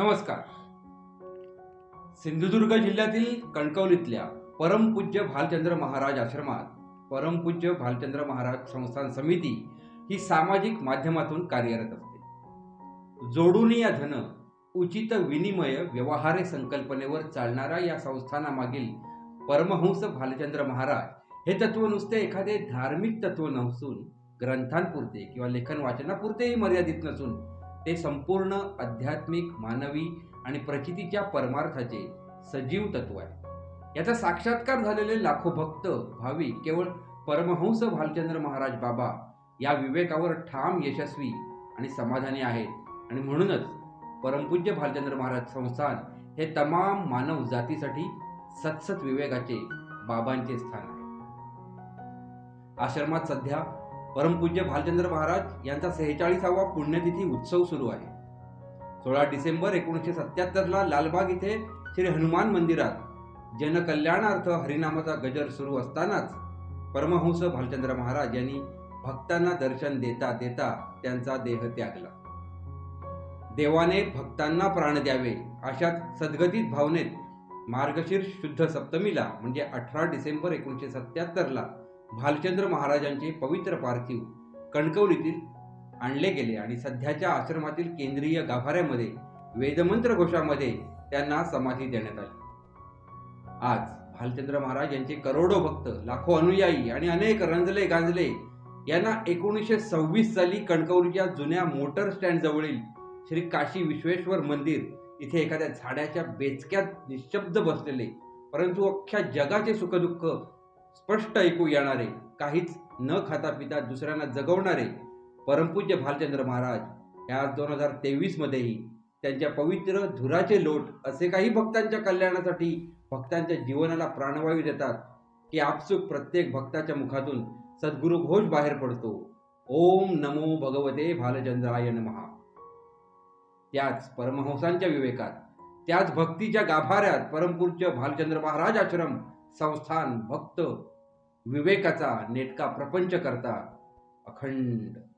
नमस्कार. सिंधुदुर्ग जिल्ह्यातील कणकवलीतल्या परमपूज्य भालचंद्र महाराज आश्रमात परमपूज्य भालचंद्र महाराज संस्थान समिती ही सामाजिक माध्यमातून कार्यरत असते. जोडून या धन उचित विनिमय व्यवहारे संकल्पनेवर चालणाऱ्या या संस्थानामागील परमहंस भालचंद्र महाराज हे तत्व नुसते एखादे धार्मिक तत्व नसून ग्रंथांपुरते किंवा लेखन वाचनापुरतेही मर्यादित नसून ते संपूर्ण आध्यात्मिक मानवी आणि प्रचितीच्या परमार्थाचे सजीव तत्व आहे. याचा साक्षात्कार झालेले लाखो भक्त भाविक केवळ परमहंस भालचंद्र महाराज बाबा या विवेकावर ठाम यशस्वी आणि समाधानी आहेत. आणि म्हणूनच परमपूज्य भालचंद्र महाराज संस्थान हे तमाम मानव जातीसाठी सतसत विवेकाचे बाबांचे स्थान आहे. आश्रमात सध्या परमपूज्य भालचंद्र महाराज यांचा सेहेचाळीसावा पुण्यतिथी उत्सव सुरू आहे. सोळा डिसेंबर एकोणीसशे सत्याहत्तरला लालबाग इथे श्री हनुमान मंदिरात जनकल्याणार्थ हरिनामाचा गजर सुरू असतानाच परमहंस भालचंद्र महाराज यांनी भक्तांना दर्शन देता देता त्यांचा देह त्यागला. देवाने भक्तांना प्राण द्यावे अशा सद्गतीत भावनेत मार्गशीर्ष शुद्ध सप्तमीला म्हणजे अठरा डिसेंबर एकोणीसशे सत्याहत्तरला भालचंद्र महाराजांचे पवित्र पार्थिव कणकवलीतील आणले गेले आणि सध्याच्या आश्रमातील केंद्रीय गाभाऱ्यामध्ये वेदमंत्र घोषामध्ये त्यांना समाधी देण्यात आली. आज भालचंद्र महाराज यांचे करोडो भक्त लाखो अनुयायी आणि अनेक रंजले गांजले यांना एकोणीसशे सव्वीस साली कणकवलीच्या जुन्या मोटर स्टँड जवळील श्री काशी विश्वेश्वर मंदिर इथे एखाद्या झाडाच्या बेचक्यात निशब्द बसलेले परंतु अख्ख्या जगाचे सुखदुःख स्पष्ट ऐकू येणारे काहीच न खाता पिता दुसऱ्यांना जगवणारे परमपूज्य भालचंद्र महाराज या दोन हजार तेवीस मध्येही त्यांच्या पवित्र धुराचे लोट असे काही भक्तांच्या कल्याणासाठी भक्तांच्या जीवनाला प्राणवायू देतात की आपसुक प्रत्येक भक्ताच्या मुखातून सद्गुरु घोष बाहेर पडतो. ओम नमो भगवते भालचंद्राय महा त्याच परमहंसांच्या विवेकात त्याच भक्तीच्या गाभाऱ्यात परमपूरच्या भालचंद्र महाराज आश्रम संस्थान भक्त विवेकाचा नेटका प्रपंच करता अखंड